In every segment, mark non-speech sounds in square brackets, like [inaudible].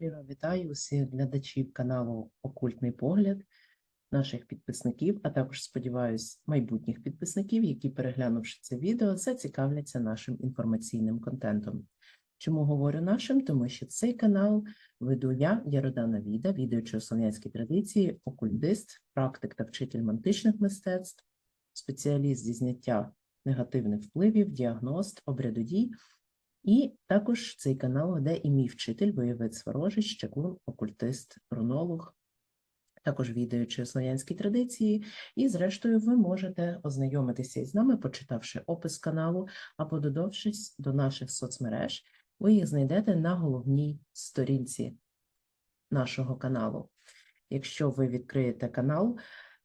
Щиро вітаю усіх глядачів каналу Окультний погляд, наших підписників, а також сподіваюсь, майбутніх підписників, які, переглянувши це відео, зацікавляться нашим інформаційним контентом. Чому говорю нашим? Тому що цей канал веду я, Яродана Віда, відуючи слов'янські традиції, окультист, практик та вчитель мантичних мистецтв, спеціаліст зі зняття негативних впливів, діагност, обрядодій. І також цей канал веде і мій вчитель, бойовець ворожий, щекун, окультист, рунолог, також відаючи слов'янські традиції. І, зрештою, ви можете ознайомитися із нами, почитавши опис каналу, або додавшись до наших соцмереж. Ви їх знайдете на головній сторінці нашого каналу. Якщо ви відкриєте канал,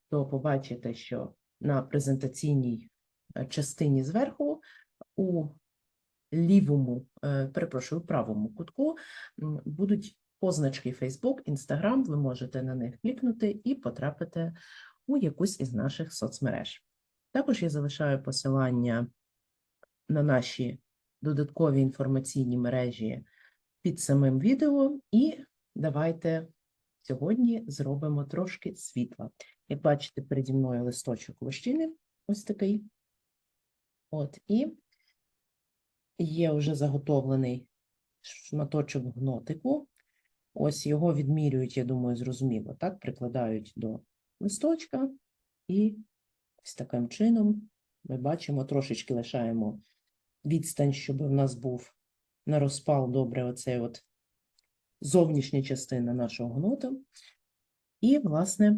то побачите, що на презентаційній е, частині зверху у лівому, е, перепрошую, правому кутку будуть позначки Facebook, Instagram, ви можете на них клікнути і потрапити у якусь із наших соцмереж. Також я залишаю посилання на наші додаткові інформаційні мережі під самим відео, і давайте сьогодні зробимо трошки світла. Як бачите, переді мною листочок лощини, ось такий. От, і є вже заготовлений шматочок гнотику. Ось його відмірюють, я думаю, зрозуміло, так? Прикладають до листочка, і ось таким чином ми бачимо, трошечки лишаємо відстань, щоб в нас був на розпал добре оцей от зовнішня частина нашого гнота. І, власне,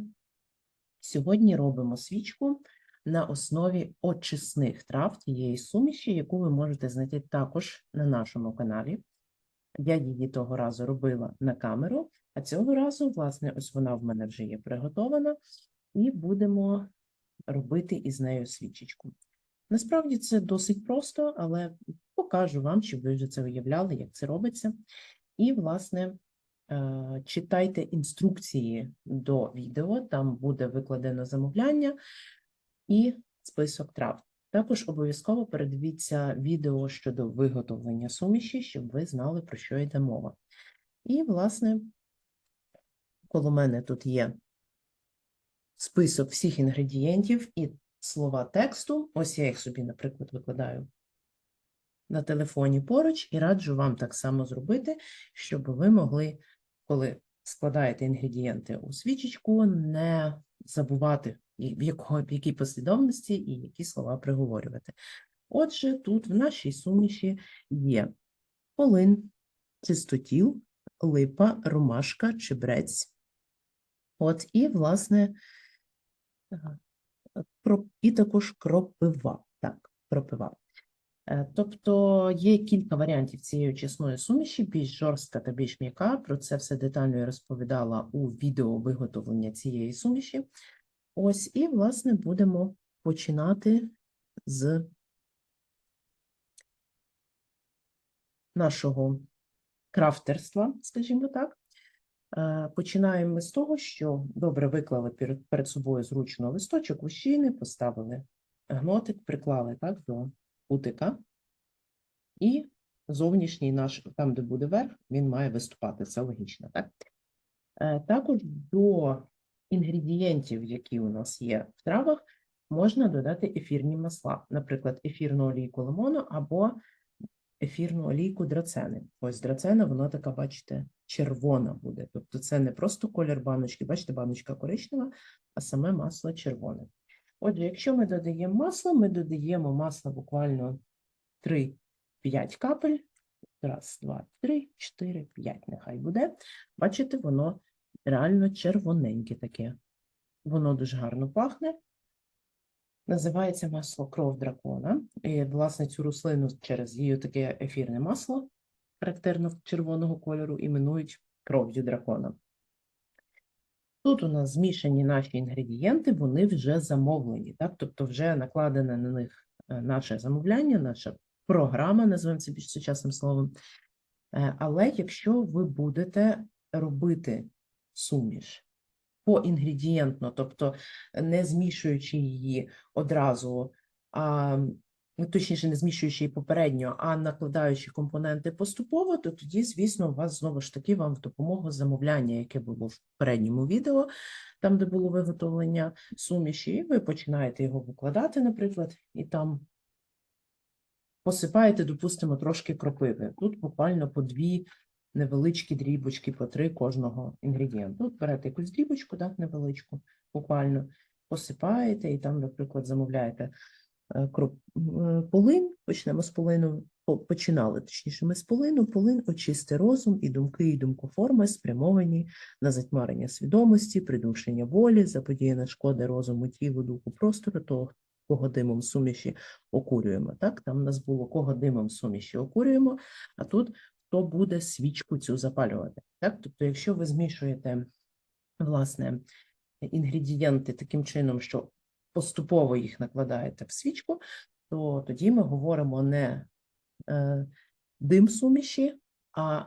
сьогодні робимо свічку на основі очисних трав тієї суміші, яку ви можете знайти також на нашому каналі. Я її того разу робила на камеру, а цього разу, власне, ось вона в мене вже є приготована, і будемо робити із нею свічечку. Насправді це досить просто, але покажу вам, щоб ви вже це уявляли, як це робиться. І, власне, е, читайте інструкції до відео, там буде викладено замовляння і список трав. Також обов'язково передивіться відео щодо виготовлення суміші, щоб ви знали, про що йде мова. І, власне, коло мене тут є список всіх інгредієнтів і слова тексту. Ось я їх собі, наприклад, викладаю на телефоні поруч і раджу вам так само зробити, щоб ви могли, коли складаєте інгредієнти у свічечку, не забувати, в якого, в якій послідовності і які слова приговорювати. Отже, тут в нашій суміші є полин, чистотіл, липа, ромашка, чебрець. От, і, власне, і також кропива. Так, кропива. Е, Тобто є кілька варіантів цієї очисної суміші, більш жорстка та більш м'яка. Про це все детально я розповідала у відео виготовлення цієї суміші. Ось, і, власне, будемо починати з нашого крафтерства, скажімо так. Е, Починаємо ми з того, що добре виклали перед, собою зручно листочок лущини, поставили гнотик, приклали так до кутика, і зовнішній наш, там, де буде верх, він має виступати. Це логічно, так? Е, Також до інгредієнтів, які у нас є в травах, можна додати ефірні масла, наприклад, ефірну олійку лимону або ефірну олійку драцени. Ось драцена, вона така, бачите, червона буде. Тобто це не просто колір баночки, бачите, баночка коричнева, а саме масло червоне. Отже, якщо ми додаємо масло, ми додаємо масло буквально 3-5 капель. Раз, два, три, чотири, п'ять нехай буде. Бачите, воно реально червоненьке таке. Воно дуже гарно пахне. Називається масло кров дракона. І, власне, цю рослину через її таке ефірне масло, характерно червоного кольору, іменують кров'ю дракона. Тут у нас змішані наші інгредієнти, вони вже замовлені, так? Тобто вже накладене на них е, наше замовляння, наша програма, називаємо це більш сучасним словом. Е, Але якщо ви будете робити суміш поінгредієнтно, тобто не змішуючи її одразу, а ну, точніше, не змішуючи її попередньо, а накладаючи компоненти поступово, то тоді, звісно, у вас знову ж таки вам в допомогу замовляння, яке було в попередньому відео, там, де було виготовлення суміші, і ви починаєте його викладати, наприклад, і там посипаєте, допустимо, трошки кропиви. Тут буквально по дві невеличкі дрібочки, по три кожного інгредієнту. Тут берете якусь дрібочку, так, невеличку, буквально посипаєте і там, наприклад, замовляєте е, кроп- е, полин, почнемо з полину, починали, точніше, ми з полину, полин очисти розум і думки, і думкоформи спрямовані на затьмарення свідомості, придушення волі, заподіяна шкоди розуму, тілу, духу, простору, того, кого димом суміші окурюємо. Так, там у нас було кого димом суміші окурюємо, а тут хто буде свічку цю запалювати. Так, тобто, якщо ви змішуєте власне інгредієнти таким чином, що поступово їх накладаєте в свічку, то тоді ми говоримо не е, дим суміші, а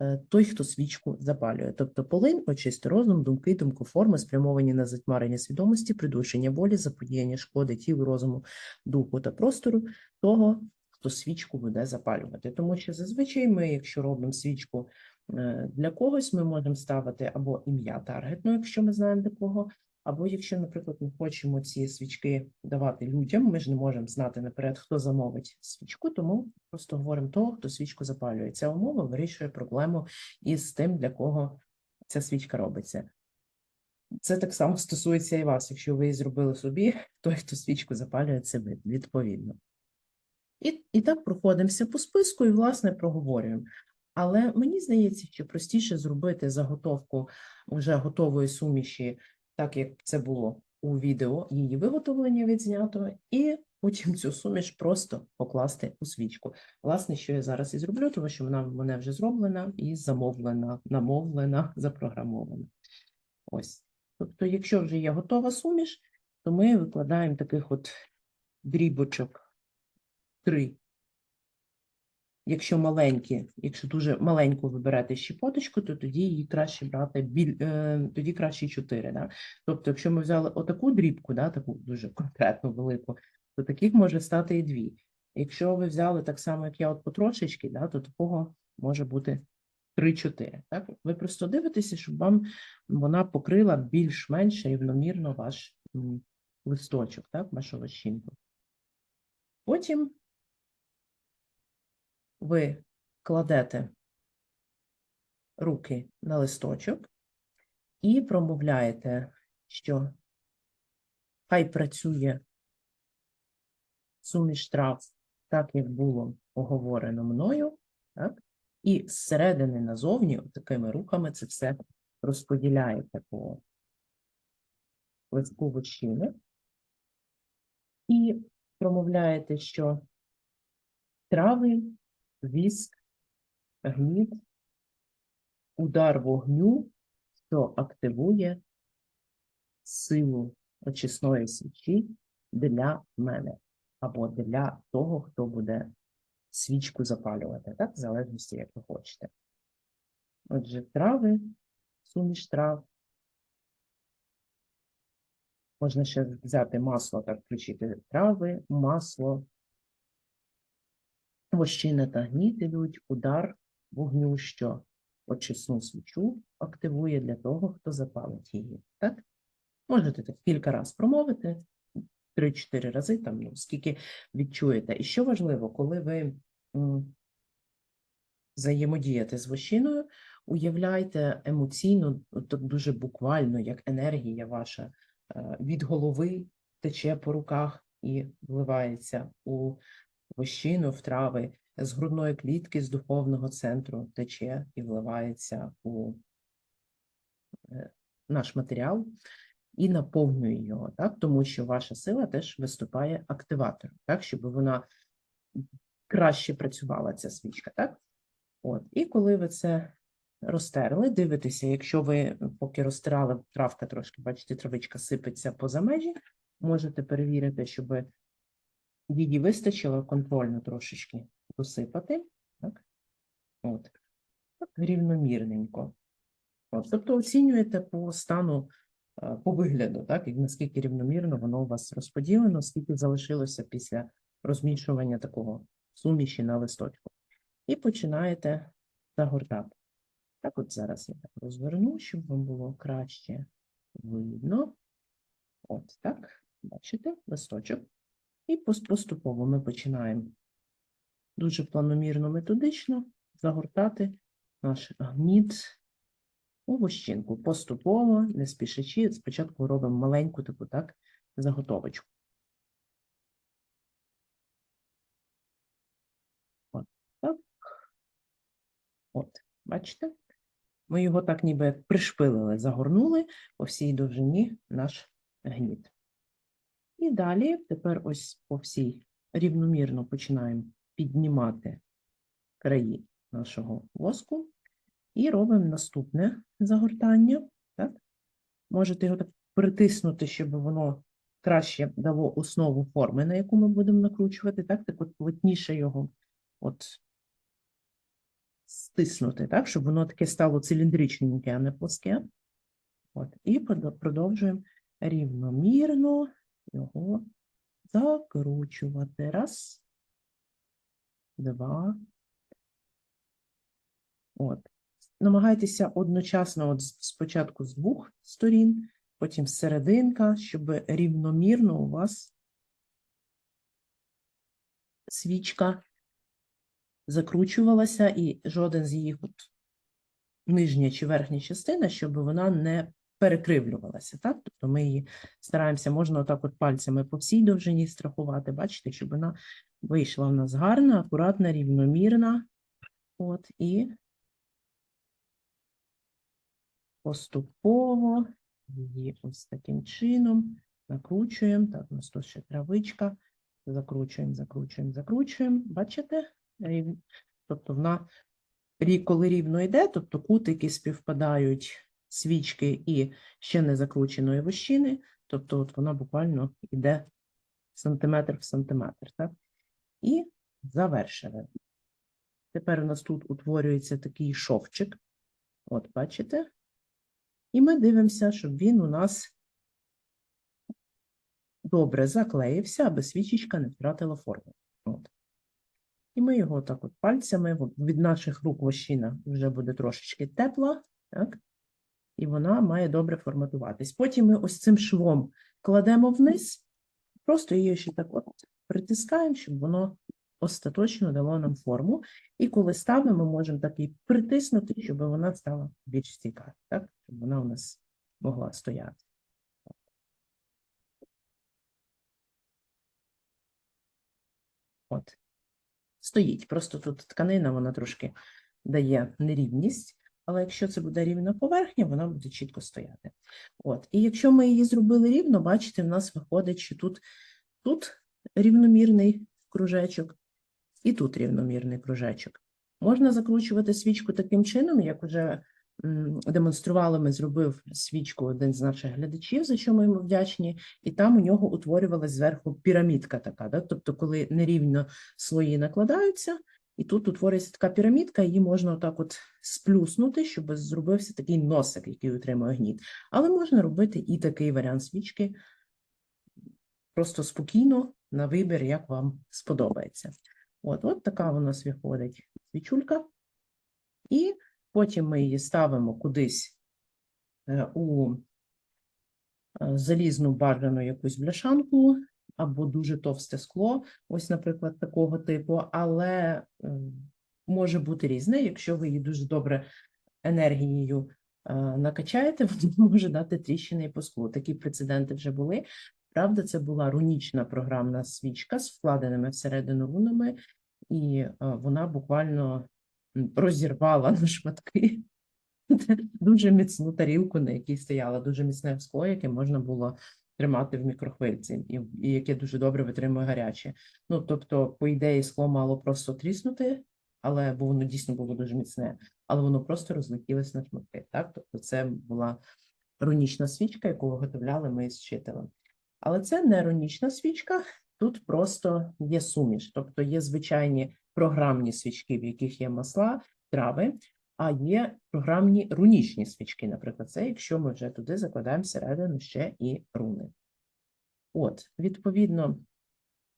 е, той, хто свічку запалює. Тобто полин, очисти розум, думки, думкоформи, спрямовані на затьмарення свідомості, придушення волі, заподіяння шкоди тілу, розуму, духу та простору того, хто свічку буде запалювати. Тому що зазвичай ми, якщо робимо свічку е, для когось, ми можемо ставити або ім'я таргетну, якщо ми знаємо для кого, або якщо, наприклад, ми хочемо ці свічки давати людям, ми ж не можемо знати наперед, хто замовить свічку, тому просто говоримо того, хто свічку запалює. Ця умова вирішує проблему із тим, для кого ця свічка робиться. Це так само стосується і вас. Якщо ви її зробили собі, [laughs] той, хто свічку запалює, це ви, відповідно. І, і так проходимося по списку і, власне, проговорюємо. Але мені здається, що простіше зробити заготовку вже готової суміші, так як це було у відео, її виготовлення відзнято, і потім цю суміш просто покласти у свічку. Власне, що я зараз і зроблю, тому що вона мене вже зроблена і замовлена, намовлена, запрограмована. Ось. Тобто, якщо вже є готова суміш, то ми викладаємо таких от дрібочок три. Якщо маленькі, якщо дуже маленьку виберете щепоточку, то тоді її краще брати біль, е, тоді краще 4. Да? Тобто, якщо ми взяли отаку дрібку, да, таку дуже конкретну велику, то таких може стати і дві. Якщо ви взяли так само, як я, от потрошечки, да, то такого може бути 3-4. Так? Ви просто дивитеся, щоб вам вона покрила більш-менш рівномірно ваш листочок, так, вашу лощинку. Потім ви кладете руки на листочок і промовляєте, що хай працює суміш трав так, як було оговорено мною, так? і зсередини назовні такими рухами це все розподіляєте по листку вощини і промовляєте, що трави, віск, гніт, удар вогню, що активує силу очисної свічі для мене або для того, хто буде свічку запалювати, так, в залежності, як ви хочете. Отже, трави, суміш трав. Можна ще взяти масло, так включити трави, масло, вощина та гніт ідуть, удар вогню, що очисну свічу активує для того, хто запалить її. Так? Можете так кілька разів промовити, 3-4 рази, там, ну, скільки відчуєте. І що важливо, коли ви взаємодієте з вощиною, уявляйте емоційно, так дуже буквально, як енергія ваша е, від голови тече по руках і вливається у вощину, в трави, з грудної клітки, з духовного центру тече і вливається у е, наш матеріал і наповнює його, так? тому що ваша сила теж виступає активатором, так? щоб вона краще працювала, ця свічка. Так? От. І коли ви це розтерли, дивитеся, якщо ви поки розтирали, травка трошки, бачите, травичка сипеться поза межі, можете перевірити, щоб її вистачило контрольно трошечки досипати. Так? От. Рівномірненько. От, тобто оцінюєте по стану е, по вигляду, так, наскільки рівномірно воно у вас розподілено, скільки залишилося після розмішування такого суміші на листочку. І починаєте загортати. Так, от зараз я розверну, щоб вам було краще видно. От так, бачите, листочок. І пос- поступово ми починаємо дуже планомірно, методично загортати наш гніт у вощинку. Поступово, не спішачи, спочатку робимо маленьку таку так заготовочку. От так. От, бачите? Ми його так ніби пришпилили, загорнули по всій довжині наш гніт. І далі тепер ось по всій рівномірно починаємо піднімати краї нашого воску і робимо наступне загортання. Так? Можете його так притиснути, щоб воно краще дало основу форми, на яку ми будемо накручувати. Так, так от плотніше його от стиснути, так, щоб воно таке стало циліндричненьке, а не плоске. От, і продовжуємо рівномірно його закручувати. Раз, два. От. Намагайтеся одночасно от спочатку з двох сторін, потім серединка, щоб рівномірно у вас свічка закручувалася, і жоден з її от нижня чи верхня частина, щоб вона не перекривлювалася. Так? Тобто ми її стараємося, можна отак от пальцями по всій довжині страхувати, бачите, щоб вона вийшла в нас гарна, акуратна, рівномірна. От, і поступово її ось таким чином накручуємо. Так, у нас тут ще травичка. Закручуємо, закручуємо, закручуємо. Бачите? Тобто вона, коли рівно йде, тобто кутики співпадають свічки і ще не закрученої вощини, тобто от вона буквально йде сантиметр в сантиметр. Так? І завершили. Тепер у нас тут утворюється такий шовчик. От, бачите? І ми дивимося, щоб він у нас добре заклеївся, аби свічечка не втратила форму. От. І ми його так от пальцями, від наших рук вощина вже буде трошечки тепла, так? І вона має добре форматуватись. Потім ми ось цим швом кладемо вниз, просто її ще так от притискаємо, щоб воно остаточно дало нам форму. І коли ставимо, ми можемо так і притиснути, щоб вона стала більш стійка, так? Щоб вона у нас могла стояти. От. Стоїть. Просто тут тканина, вона трошки дає нерівність, але якщо це буде рівна поверхня, вона буде чітко стояти. От. І якщо ми її зробили рівно, бачите, в нас виходить, що тут, тут рівномірний кружечок, і тут рівномірний кружечок. Можна закручувати свічку таким чином, як вже демонстрували, ми зробив свічку один з наших глядачів, за що ми йому вдячні, і там у нього утворювалась зверху пірамідка така. Да? Тобто, коли нерівно слої накладаються, і тут утворюється така пірамідка, її можна отак от сплюснути, щоб зробився такий носик, який утримує гніт. Але можна робити і такий варіант свічки, просто спокійно на вибір, як вам сподобається. От, от така у нас виходить свічулька. І потім ми її ставимо кудись е, у е, залізну бажану якусь бляшанку або дуже товсте скло, ось, наприклад, такого типу, але е, може бути різне, якщо ви її дуже добре енергією е, накачаєте, [laughs] вона може дати тріщини по склу. Такі прецеденти вже були. Правда, це була рунічна програмна свічка з вкладеними всередину рунами, і е, вона буквально розірвала на шматки [laughs] дуже міцну тарілку, на якій стояла дуже міцне скло, яке можна було тримати в мікрохвильці, і, і яке дуже добре витримує гаряче. Ну, тобто, по ідеї, скло мало просто тріснути, але бо воно дійсно було дуже міцне, але воно просто розлетілось на шматки. Так? Тобто, це була рунічна свічка, яку виготовляли ми з вчителем. Але це не рунічна свічка, тут просто є суміш, тобто є звичайні програмні свічки, в яких є масла, трави, а є програмні рунічні свічки, наприклад, це якщо ми вже туди закладаємо всередину ще і руни. От, відповідно,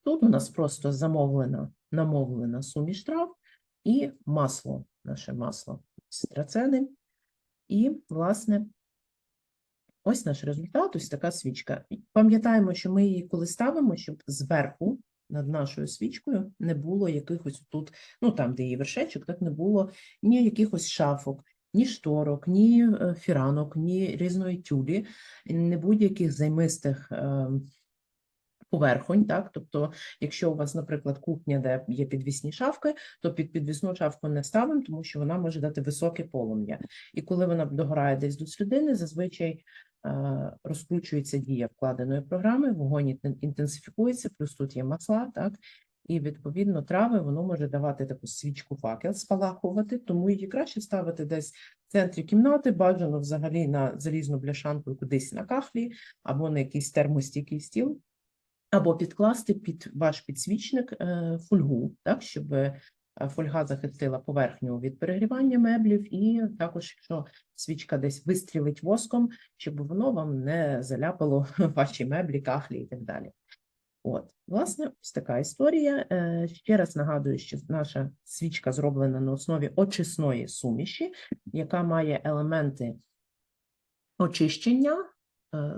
тут у нас просто замовлена, намовлена суміш трав і масло, наше масло страцени. І, власне, ось наш результат, ось така свічка. Пам'ятаємо, що ми її коли ставимо, щоб зверху над нашою свічкою не було якихось тут, ну там, де її вершечок, так не було ні якихось шафок, ні шторок, ні е, фіранок, ні різної тюлі, не будь-яких займистих ем, поверхонь, так? Тобто, якщо у вас, наприклад, кухня, де є підвісні шафки, то під підвісну шафку не ставимо, тому що вона може дати високе полум'я. І коли вона догорає десь до середини, зазвичай е, розкручується дія вкладеної програми, вогонь інтенсифікується, плюс тут є масла, так? І відповідно трави воно може давати таку свічку факел, спалахувати, тому її краще ставити десь в центрі кімнати, бажано взагалі на залізну бляшанку кудись на кахлі або на якийсь термостійкий стіл, або підкласти під ваш підсвічник е, фольгу, так, щоб е, фольга захистила поверхню від перегрівання меблів, і також, якщо свічка десь вистрілить воском, щоб воно вам не заляпало [laughs] ваші меблі, кахлі і так далі. От, власне, ось така історія. Е, Ще раз нагадую, що наша свічка зроблена на основі очисної суміші, яка має елементи очищення, е,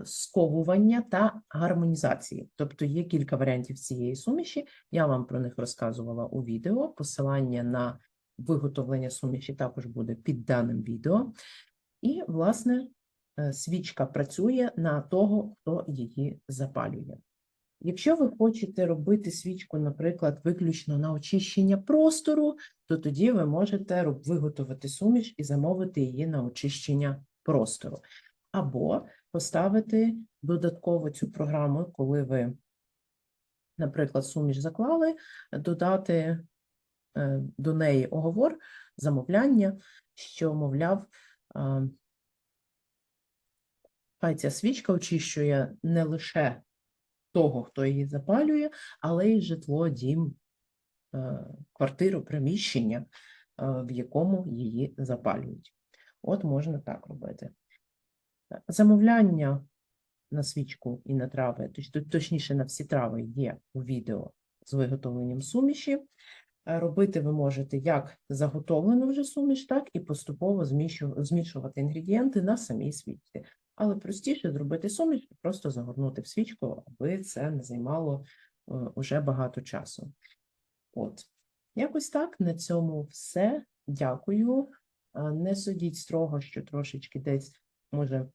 сковування та гармонізації. Тобто є кілька варіантів цієї суміші. Я вам про них розказувала у відео. Посилання на виготовлення суміші також буде під даним відео. І, власне, е, свічка працює на того, хто її запалює. Якщо ви хочете робити свічку, наприклад, виключно на очищення простору, то тоді ви можете виготовити суміш і замовити її на очищення простору. Або поставити додатково цю програму, коли ви, наприклад, суміш заклали, додати е, до неї оговор, замовляння, що, мовляв, хай ця свічка очищує не лише того, хто її запалює, але й житло, дім, е, квартиру, приміщення, е, в якому її запалюють. От можна так робити. Замовляння на свічку і на трави, точ- точ- точніше на всі трави є у відео з виготовленням суміші. Е, Робити ви можете як заготовлену вже суміш, так і поступово змішувати інгредієнти на самій свічці. Але простіше зробити суміш і просто загорнути в свічку, аби це не займало е, уже багато часу. От, якось так. На цьому все. Дякую. Е, Не судіть строго, що трошечки десь може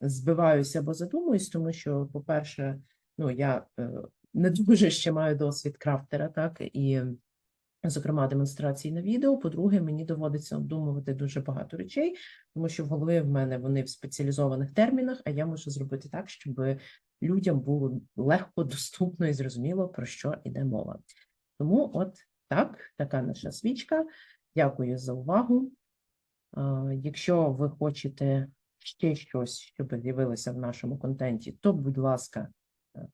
збиваюся або задумуюсь, тому що, по-перше, ну я е, не дуже ще маю досвід крафтера, так і зокрема демонстрації на відео. По-друге, мені доводиться обдумувати дуже багато речей, тому що в голові в мене вони в спеціалізованих термінах, а я можу зробити так, щоб людям було легко, доступно і зрозуміло, про що йде мова. Тому, от так, така наша свічка. Дякую за увагу. Якщо ви хочете ще щось, щоб з'явилося в нашому контенті, то, будь ласка, е,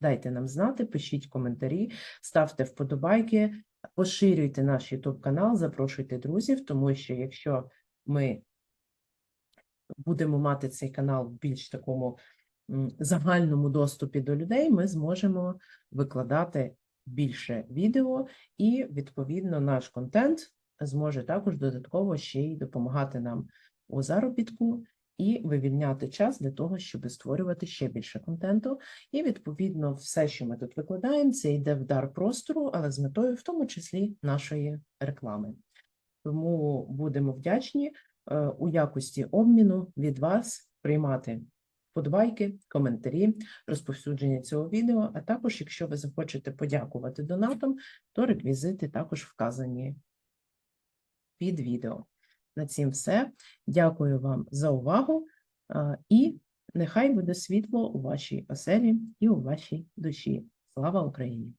дайте нам знати, пишіть коментарі, ставте вподобайки, поширюйте наш YouTube канал, запрошуйте друзів, тому що якщо ми будемо мати цей канал в більш такому загальному доступі до людей, ми зможемо викладати більше відео, і відповідно наш контент зможе також додатково ще й допомагати нам у заробітку і вивільняти час для того, щоб створювати ще більше контенту. І відповідно все, що ми тут викладаємо, це йде в дар простору, але з метою, в тому числі, нашої реклами. Тому будемо вдячні е, у якості обміну від вас приймати подбайки, коментарі, розповсюдження цього відео. А також, якщо ви захочете подякувати донатом, то реквізити також вказані під відео. На цім все. Дякую вам за увагу і нехай буде світло у вашій оселі і у вашій душі. Слава Україні!